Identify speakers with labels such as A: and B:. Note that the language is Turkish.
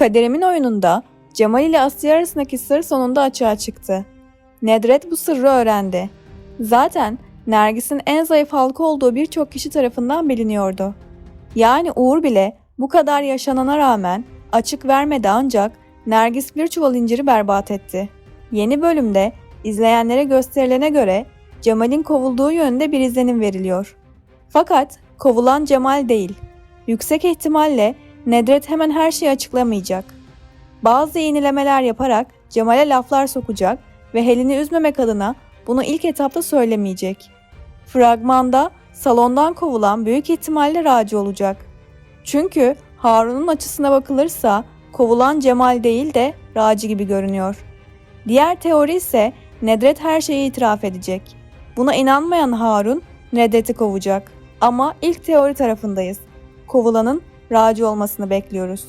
A: Kaderimin oyununda Cemal ile Asya arasındaki sır sonunda açığa çıktı. Nedret bu sırrı öğrendi. Zaten Nergis'in en zayıf halka olduğu birçok kişi tarafından biliniyordu. Yani Uğur bile bu kadar yaşanana rağmen açık vermedi ancak Nergis bir çuval inciri berbat etti. Yeni bölümde izleyenlere gösterilene göre Cemal'in kovulduğu yönde bir izlenim veriliyor. Fakat kovulan Cemal değil. Yüksek ihtimalle Nedret hemen her şeyi açıklamayacak. Bazı iğnelemeler yaparak Cemal'e laflar sokacak ve Helen'i üzmemek adına bunu ilk etapta söylemeyecek. Fragmanda salondan kovulan büyük ihtimalle Raci olacak. Çünkü Harun'un açısına bakılırsa kovulan Cemal değil de Raci gibi görünüyor. Diğer teori ise Nedret her şeyi itiraf edecek. Buna inanmayan Harun Nedret'i kovacak. Ama ilk teori tarafındayız. Kovulanın Raci olmasını bekliyoruz.